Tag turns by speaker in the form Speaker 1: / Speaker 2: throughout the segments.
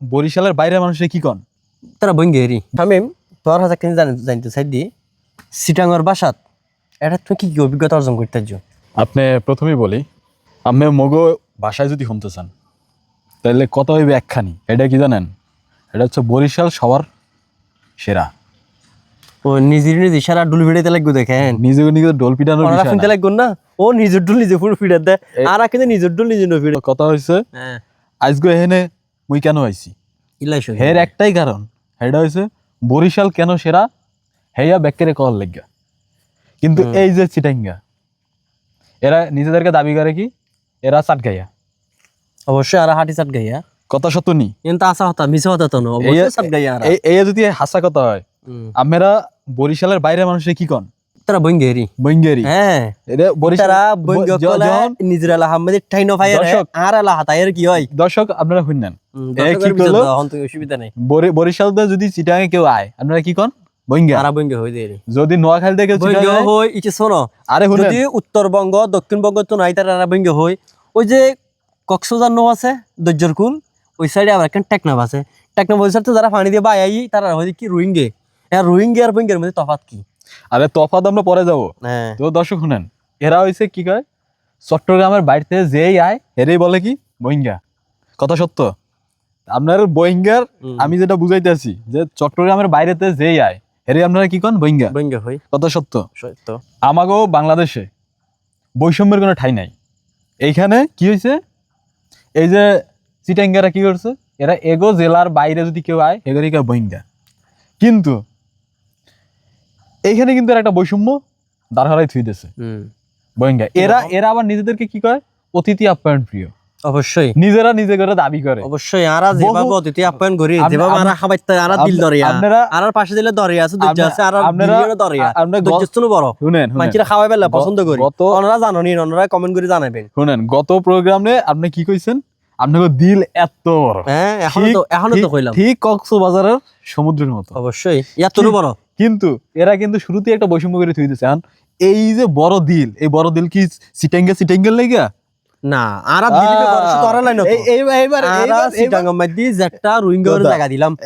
Speaker 1: বরিশালের বাইরের মানুষের কি কন?
Speaker 2: তারা বঙ্গে হেরি। আমি তোর হাজার কিনে জানি জানতে চাই দি সিটাঙ্গর বাসাত এটা তুমি কি কি অভিজ্ঞতা অর্জন করতে চাও
Speaker 1: আপনি প্রথমেই বলি আপনি মগো বাসায় যদি শুনতে চান তাহলে কত হইবে একখানি? এটা কি জানেন? এটা হচ্ছে বরিশাল সবার সেরা।
Speaker 2: ও নিজের নিজে সারা ডুল ফিড়াইতে লাগবে দেখেন
Speaker 1: নিজে নিজে ডোল
Speaker 2: ওনারা শুনতে লাগবে না? ও নিজের ডুল নিজে পুরো ফিড়ে দেয় আর কিন্তু নিজের ডুল নিজে নো
Speaker 1: কথা হয়েছে
Speaker 2: হ্যাঁ।
Speaker 1: আজকে এখানে মুই কেন আইছি? হের একটাই কারণ সেটা হয়েছে বরিশাল কেন সেরা? হেয়া ব্যাকেরে কল লেগা কিন্তু এই যে চিটাঙ্গা এরা নিজেদেরকে দাবি করে কি? এরা চাটগাইয়া
Speaker 2: অবশ্যই আর হাঁটি চাট গাইয়া।
Speaker 1: কথা সত্য নি?
Speaker 2: কিন্তু আসা হতা মিছে হতা তো না অবশ্যই চাট গাইয়া
Speaker 1: এই যদি হাসা কথা হয় আমরা বরিশালের বাইরের মানুষের কি কন?
Speaker 2: তারা বঙ্গে হেরি
Speaker 1: বঙ্গেরি।
Speaker 2: হ্যাঁ।
Speaker 1: এটা
Speaker 2: তারা বঙ্গ কলে নিজের আলা আহমেদের ফায়ার আর আলা হাতায়ের কি হয়?
Speaker 1: দর্শক আপনারা শুনলেন এ কি করল?
Speaker 2: তো অসুবিধা নেই।
Speaker 1: বরি- বরিশাল যদি কেউ আয় আপনারা কি কন?
Speaker 2: হয়ে
Speaker 1: যদি নোয়াখালী থেকে
Speaker 2: বঙ্গে
Speaker 1: চিটাঙে আয়,
Speaker 2: হই ইচ্ছে শোনো
Speaker 1: আরে
Speaker 2: যদি উত্তরবঙ্গ দক্ষিণবঙ্গ তো নাই তারা বঙ্গে হই। ওই যে কক্সবাজার নৌ আছে দৈর্যর কুল ওই সাইডে আবার একটা টেকনাফ আছে। টেকনাফ ওই সাইডে যারা পানি দিয়ে বাই তারা হয় কি রোহিঙ্গে? হ্যাঁ রোহিঙ্গে আর বঙ্গের মধ্যে তফাত কি?
Speaker 1: আরে তফাৎ আমরা পরে যাব।
Speaker 2: হ্যাঁ।
Speaker 1: তো দর্শক শুনেন এরা হয়েছে কি কয়? চট্টগ্রামের বাড়িতে যেই আয় এরাই বলে কি? বইঙ্গা কথা সত্য? আপনার বইঙ্গার
Speaker 2: হুম।
Speaker 1: আমি যেটা বুঝাইতেছি যে চট্টগ্রামের বাইরেতে যেই আয় এরে আপনারা কি কন? বইঙ্গা
Speaker 2: বঙ্গে হই।
Speaker 1: কথা সত্য?
Speaker 2: সত্য।
Speaker 1: আমাকেও বাংলাদেশে বৈষম্যের কোনো ঠাই নাই। এইখানে কি হয়েছে এই যে চিটাঙ্গারা কি করছে? এরা এগো জেলার বাইরে যদি কেউ আয় এগোরই কেউ বইঙ্গা কিন্তু এইখানে কিন্তু একটা বৈষম্য দাঁড় হারাই থুইতেছে
Speaker 2: হুম।
Speaker 1: বইঙ্গা। এরা এরা আবার নিজেদেরকে কি কয়? অতিথি আপ্যায়ন প্রিয়।
Speaker 2: অবশ্যই।
Speaker 1: নিজেরা নিজে করে দাবি করে।
Speaker 2: অবশ্যই আরা যেভাবে অতিথি আপ্যায়ন করি যেভাবে আরা খাবাইতে আরা দিল দরিয়া
Speaker 1: আপনারা-
Speaker 2: আর পাশে দিলে দরিয়া আছে আছে আর
Speaker 1: আপনারা- গ-
Speaker 2: বড়।
Speaker 1: শুনেন
Speaker 2: মানুষেরা খাওয়াই
Speaker 1: গ-
Speaker 2: পছন্দ করি। ওনারা জানো ওনারা কমেন্ট করে জানাবেন
Speaker 1: শুনেন গত প্রোগ্রামে আপনি কি কইছেন? আপনাকে দিল এত বড়।
Speaker 2: হ্যাঁ এখনও তো এখনও তো কইলাম।
Speaker 1: ঠিক কক্সবাজারের সমুদ্রের মতো।
Speaker 2: অবশ্যই ইয়াতরও বড়।
Speaker 1: কিন্তু এরা কিন্তু শুরুতে একটা বৈষম্য করে থুই দিচ্ছে এই যে বড় দিল এই বড় দিল কি সিটেঙ্গে সিটেঙ্গের লেগা?
Speaker 2: না আরা দিলিপে লাইন
Speaker 1: এই- এই- এইবার
Speaker 2: আরা
Speaker 1: এইবার-
Speaker 2: সিটাঙ্গা রোহিঙ্গা জায়গা দিলাম।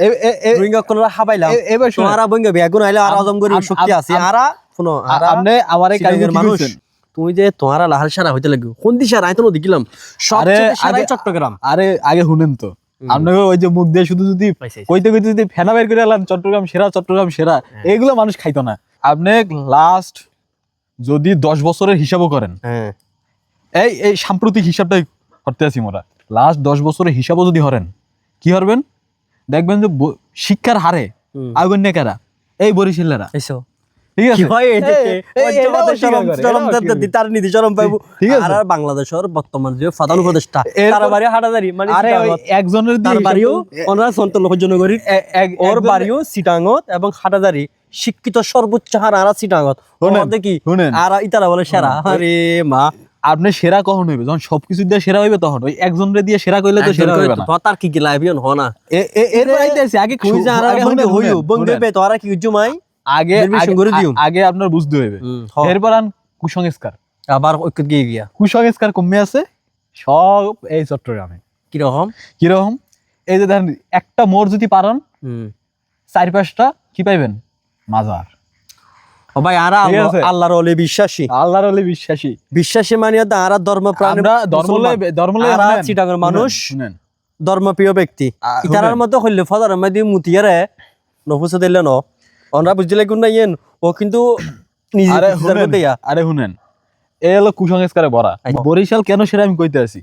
Speaker 2: কোনরা খাবাইলাম
Speaker 1: এবার শুনেন।
Speaker 2: তোমারা বঙ্গে বেগুন আইলে আর আজমগরি শক্তি আছে। আরা শুনো আরা
Speaker 1: আপনি আমার এই
Speaker 2: মানুষ। তুমি যে তোমারা লাহাল সারা হইতে লাগবে কোন দিশা তো দেখিলাম। সবচেয়ে সারাই চট্টগ্রাম।
Speaker 1: আরে আগে শুনেন তো। আপনাকে ওই যে মুখ দিয়ে শুধু যদি কইতে কইতে যদি ফেনা বের করে এলাম চট্টগ্রাম সেরা চট্টগ্রাম সেরা
Speaker 2: হ্যাঁ।
Speaker 1: এগুলো মানুষ খাইতো না। আপনি লাস্ট যদি দশ বছরের হিসাবও করেন
Speaker 2: হ্যাঁ।
Speaker 1: এই এই সাম্প্রতিক হিসাবটাই করতে আছি মোরা লাস্ট দশ বছরের হিসাবও যদি হরেন কি হরবেন? দেখবেন যে শিক্ষার হারে আগুন কারা এই বরিশালেরা।
Speaker 2: কি। আর আর বাংলাদেশের বর্তমান যে প্রধান উপদেষ্টা তার বাড়ি হাটাদারি মানে
Speaker 1: আরে। একজনের
Speaker 2: বাড়িও ওনারা সন্ত ওর বাড়িও এবং শিক্ষিত সর্বোচ্চ হার আরা
Speaker 1: শুনেন,
Speaker 2: দেখি আর ইতারা বলে সেরা? আরে মা।
Speaker 1: আপনি সেরা কখন হইবে? যখন সবকিছু দিয়ে সেরা হইবে তখন। ওই একজনের দিয়ে সেরা কইলে তো সেরা হইবে না।
Speaker 2: তার কি কি লাইবিয়ন হ না।
Speaker 1: এ- এ- এরপর আইতেছি, আগে
Speaker 2: যে আর
Speaker 1: আগে
Speaker 2: হইও
Speaker 1: শুনেন।
Speaker 2: পে তোরা কি জুমাই
Speaker 1: আগে আগে- আপনার বুঝতে হইবে। এরপর আন কুসংস্কার।
Speaker 2: আবার গিয়ে গিয়া
Speaker 1: কুসংস্কার কমে আছে সব এই চট্টগ্রামে।
Speaker 2: কীরকম?
Speaker 1: কীরকম? এই যে দেখেন একটা মোড় যদি পারেন চার পাঁচটা কি পাইবেন? মাজার।
Speaker 2: ও ভাই আরা আল্লাহর ওলি বিশ্বাসী।
Speaker 1: আল্লাহর হলে বিশ্বাসী।
Speaker 2: বিশ্বাসী মানিয়ে তো আরা ধর্ম প্রাণ আরা চিটাগের মানুষ ধর্মপ্রিয় ব্যক্তি। ইতারার মধ্যে হইলে ফদার মধ্যে মুতিয়ারে নফুসে দিলে ন। অনরা বুঝতে লাগুন না ইয়েন ও কিন্তু
Speaker 1: আরে শুনেন
Speaker 2: এ
Speaker 1: আরে এ হলো কুসংস্কারে ভরা।
Speaker 2: আচ্ছা।
Speaker 1: বরিশাল কেন সেটা আমি কইতে আছি।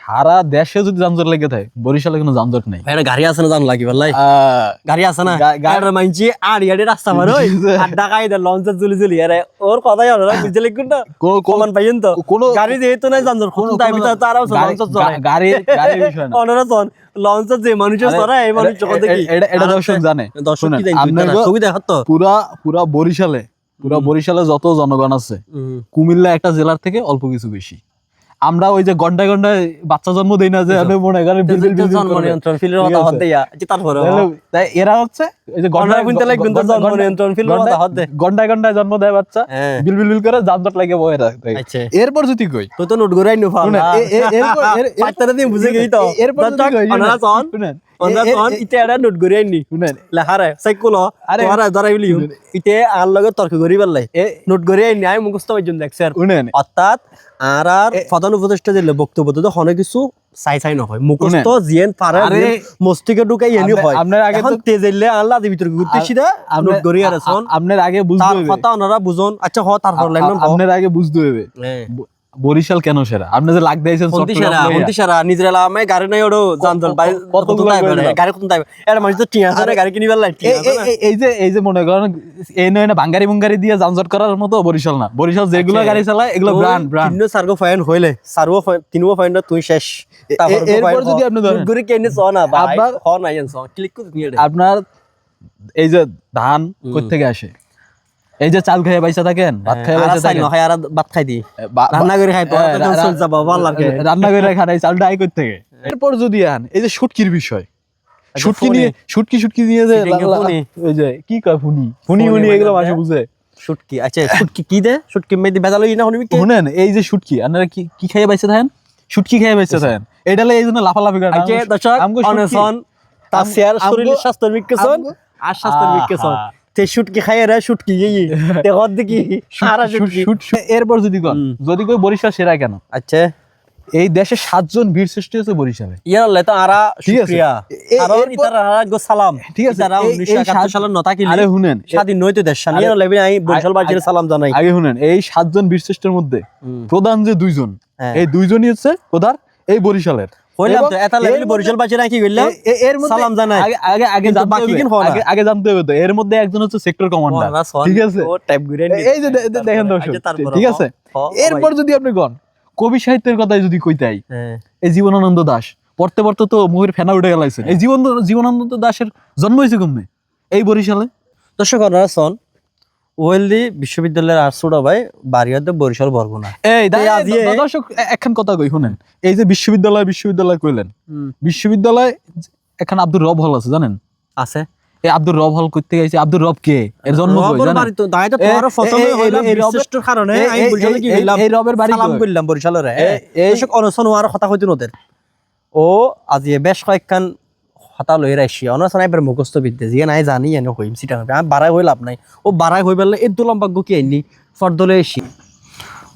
Speaker 1: সারা দেশে যদি যানজট লেগে থাকে বরিশালে কোনো যানজট নেই।
Speaker 2: ভাই, গাড়ি আছে না জান লাগি ভাই গাড়ি আছে না? গাড়ি মাইনছি আড়ি আড়ি রাস্তা মার আর ঢাকাই দে লঞ্চে জুলি জুলি আরে ওর কথাই ওরা বুঝলে কোন না? কমান পাইছেন তো?
Speaker 1: কোনো-
Speaker 2: গাড়ি যেহেতু নাই জানজর কোন তাই ভিতরে তো
Speaker 1: গাড়ি-
Speaker 2: লঞ্চ চলে।
Speaker 1: গা- গাড়ির- গাড়ির বিষয় না।
Speaker 2: অনরা চল লঞ্চ যে
Speaker 1: আরে,
Speaker 2: চড়ায় এই মানুষ যখন দেখি।
Speaker 1: এটা- এটা দর্শক জানে।
Speaker 2: দর্শক কি জানি ছবি দেখাত তো?
Speaker 1: পুরা পুরা বরিশালে পুরা বরিশালে যত জনগণ আছে কুমিল্লা একটা জেলার থেকে অল্প কিছু বেশি। আমরা ওই যে ঘন্টায় ঘন্টায় বাচ্চা জন্ম দেই না যে আপনি মনে করেন বিলবিল বিলবিল
Speaker 2: জন্ম নিয়ন্ত্রণ ফিলের কথা? হদ দেয়া যে তারপরে
Speaker 1: তাই এরা হচ্ছে এই যে
Speaker 2: ঘন্টায় গুনতে লাগবে কিন্তু জন্ম নিয়ন্ত্রণ ফিলের কথা দে।
Speaker 1: ঘন্টায় ঘন্টায় জন্ম দেয় বাচ্চা
Speaker 2: হ্যাঁ।
Speaker 1: বিল বিল বিল করে যানজট লাগে বয়ে রাখে
Speaker 2: আচ্ছা।
Speaker 1: এরপর যদি কই?
Speaker 2: তুই তো নোট নো ফাল
Speaker 1: শুনেন, এ- এ- এরপর- এর- এর-
Speaker 2: পাঁচটা দিয়ে বুঝে গেই তো।
Speaker 1: এরপর যদি কই,
Speaker 2: বলি। লগে আমি আর
Speaker 1: শুনেন।
Speaker 2: অর্থাৎ আর আর প্রধান উপদেষ্টা দিলে বক্তব্য তো হনে কিছু চাই চাই নহয়। মুখস্থ জিয়েন পারা জিয়েন ঢুকাই এনি হয়।
Speaker 1: আপনার আগে
Speaker 2: এখন
Speaker 1: তো-
Speaker 2: তেজেলে আল্লাহ দি ভিতরে ঘুরতে সিধা আপনি করি আর
Speaker 1: আপনার আগে বুঝতে
Speaker 2: তার
Speaker 1: হবে
Speaker 2: কথা ওনারা বুঝন আচ্ছা হ তারপর লাইন
Speaker 1: আপনার আগে বুঝতে হবে বরিশাল কেন সেরা? আপনি যে লাগ দিয়েছেন
Speaker 2: সারা। হন্তি সারা নিজের এলাকায় গাড়ি নাই ওড়ো জানজল বাই
Speaker 1: ক-
Speaker 2: কত
Speaker 1: করে
Speaker 2: গাড়ি কত তাই এটা মানুষ তো টিয়া আছে গাড়ি কিনিবার লাই টিয়া
Speaker 1: এই- যে এই যে মনে করেন এই নয় না বাঙ্গারি বুঙ্গারি দিয়ে যানজট করার মতো বরিশাল না। বরিশাল যেগুলো
Speaker 2: আচ্ছা।
Speaker 1: গাড়ি চালায় এগুলো ব্রান্ড ব্রান্ড
Speaker 2: তিনও সার্গো ফাইন হইলে সার্গো তিনও ফাইন তুই শেষ।
Speaker 1: এরপর যদি আপনি ধরেন-
Speaker 2: গুরি কেনে ছ না ভাই। হ ছ ক্লিক করে
Speaker 1: আপনার এই যে ধান কই থেকে আসে এই যে চাল খেয়ে পয়সা থাকেন ভাত খেয়ে
Speaker 2: আর
Speaker 1: পয়সা থাকেন
Speaker 2: নয় আর ভাত খাই দি। রান্না করে খাই তো চল যাব ভালো লাগে
Speaker 1: রান্না করে খান এই চালটা আই কই থেকে? এরপর যদি আন এই যে শুটকির বিষয়। শুটকি নিয়ে শুটকি শুটকি নিয়ে যে যে কি কয় ফুনি? ফুনি
Speaker 2: ফুনি
Speaker 1: এগুলো
Speaker 2: দেয়।
Speaker 1: বুঝে।
Speaker 2: শুটকি আচ্ছা শুটকি কি দে? শুটকি মেদি বেজাল না হনি কি?
Speaker 1: শুনেন এই যে শুটকি আপনারা কি কি খেয়ে বাইসে থাকেন? শুটকি খেয়ে বাইসে থাকেন। এটা লাই এই জন্য লাফালাফি করেন
Speaker 2: আচ্ছা দর্শক অনসন তার শেয়ার শরীরের স্বাস্থ্য আর স্বাস্থ্য। তে শুটকি খাই রে শুটকি গিয়ে তে হদ দেখি সারা শুটকি।
Speaker 1: শুট- শুট- এরপর যদি কন যদি কই বরিশাল সেরা কেন?
Speaker 2: আচ্ছা।
Speaker 1: এই দেশে সাতজন বীর সৃষ্টি হচ্ছে বরিশালে।
Speaker 2: ইয়ার লে তো আরা। শুকরিয়া। কারণ ইতার আরা গো সালাম।
Speaker 1: ঠিক আছে,
Speaker 2: ইতারা
Speaker 1: এই- এই
Speaker 2: 1971
Speaker 1: সাত-
Speaker 2: সালের নতা কিলি
Speaker 1: আরে শুনেন
Speaker 2: স্বাধীন নইতে দেশ। আই বরিশাল বাজির সালাম জানাই।
Speaker 1: আগে শুনেন এই সাতজন বীর শ্রেষ্ঠের মধ্যে প্রধান যে দুইজন
Speaker 2: হ্যাঁ।
Speaker 1: এই দুইজনই হচ্ছে কোথার এই বরিশালের।
Speaker 2: হইলাম তো এটা
Speaker 1: এর
Speaker 2: লেভেল বরিশাল বাজির কি কইলাম
Speaker 1: এ- এ- এর মধ্যে
Speaker 2: সালাম জানাই।
Speaker 1: আগে আগে আগে
Speaker 2: বাকি কিন হওয়া
Speaker 1: আগে আগে জানতে হবে তো এর মধ্যে একজন হচ্ছে সেক্টর কমান্ডার ঠিক আছে?
Speaker 2: ও টাইপ ঘুরে
Speaker 1: এই যে দে- দে- দেখেন দর্শক ঠিক আছে? এরপর যদি আপনি গন কবি সাহিত্যের কথাই যদি কইতাই
Speaker 2: হ্যাঁ।
Speaker 1: এই জীবনানন্দ দাস পড়তে পড়তে তো মুহের ফেনা উঠে গেলাইছে। এই জীবন জীবনানন্দ দাসের জন্ম হয়েছে কমে এই বরিশালে?
Speaker 2: দর্শক আপনারা শোন ওয়েলদি বিশ্ববিদ্যালয়ের আর্টসুটা ভাই বাড়িয়াতে বরিশাল বরগুনা
Speaker 1: এই দর্শক একখান কথা কই শুনেন এই যে বিশ্ববিদ্যালয় বিশ্ববিদ্যালয় কইলেন বিশ্ববিদ্যালয় এখানে আব্দুর রব হল আছে জানেন
Speaker 2: আছে
Speaker 1: এই আব্দুর রব হল করতে গেছে আব্দুর রব কে এর জন্ম কই জানেন
Speaker 2: বাড়ি তো দায় তো তোমার প্রথমে বিশিষ্টর কারণে আমি বরিশালে কি হইলাম
Speaker 1: এই রবের বাড়ি
Speaker 2: সালাম? করলাম বরিশালের
Speaker 1: এই-
Speaker 2: দর্শক অনশন হওয়ার কথা ও আজি বেশ কয়েকখান হতা লই রাখছি অনশন এবার মুখস্থ বিদ্যে জিয়ে নাই জানি, এনে হইম সিটা আমি বাড়াই হই লাভ নাই। ও বাড়াই হই পেলে এই লম্বা কি আইনি ফর্দলে এসি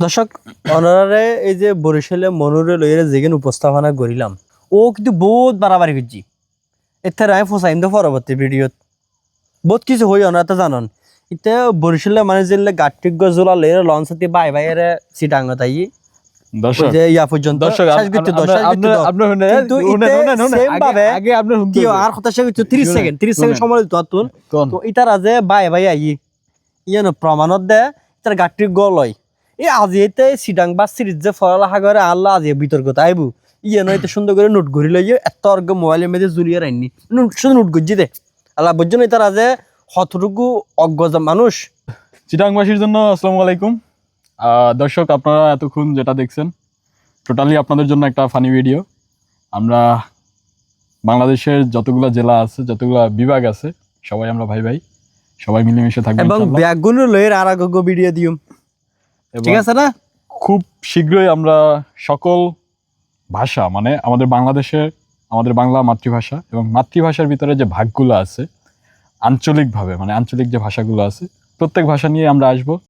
Speaker 2: দর্শক অনারে এই যে বরিশালে মনুরে লইরে যেগেন উপস্থাপনা করিলাম ও কিন্তু বহুত বাড়াবাড়ি করছি এতে আমি ফসাইম তো পরবর্তী ভিডিওত বহুত কিছু হই অনা তো জানন। ইতে বরিশালে মানে যে গাঠিক জোলা লইরে লঞ্চ বাই বাই এর সিটাঙ্গ তাই
Speaker 1: দর্শক
Speaker 2: যে ইয়া পর্যন্ত
Speaker 1: দর্শক
Speaker 2: শেষ করতে দাও, শেষ করতে দাও।
Speaker 1: আপনার শুনে
Speaker 2: কিন্তু
Speaker 1: শুনেন
Speaker 2: ইতে
Speaker 1: শুনেন শুনেন
Speaker 2: same
Speaker 1: আগে- আপনার শুনতে
Speaker 2: কি
Speaker 1: হবে।
Speaker 2: আর কথা 30 সেকেন্ড 30 সেকেন্ড সময় দিত তো ইতার আজে বাই বাই আই ইয়ানো প্রমাণত দে ইতার গাঠির গল এই আজি সিডাং বা সিরিজ যে করে আল্লাহ আজি বিতর্কতা আইবু। ইয়ানো এতে সুন্দর করে নোট ঘুরি লইয়ে এত অর্গ মোবাইলের মধ্যে জুলিয়ে রাইনি নোট শুধু নোট গুজি দে। আল্লাহ বুঝছ ইতার আজে হতটুকু অজ্ঞ মানুষ।
Speaker 1: চিটাংবাসীর জন্য আসসালামু আলাইকুম। দর্শক আপনারা এতক্ষণ যেটা দেখছেন টোটালি আপনাদের জন্য একটা ফানি ভিডিও আমরা বাংলাদেশের যতগুলা জেলা আছে যতগুলা বিভাগ আছে সবাই আমরা ভাই ভাই সবাই মিলেমিশে থাকব
Speaker 2: এবং। ব্যাগুন লইয়ের ভিডিও ঠিক আছে না?
Speaker 1: খুব শীঘ্রই আমরা সকল ভাষা মানে আমাদের বাংলাদেশের আমাদের বাংলা মাতৃভাষা এবং মাতৃভাষার ভিতরে যে ভাগগুলো আছে আঞ্চলিকভাবে মানে আঞ্চলিক যে ভাষাগুলো আছে প্রত্যেক ভাষা নিয়ে আমরা আসব।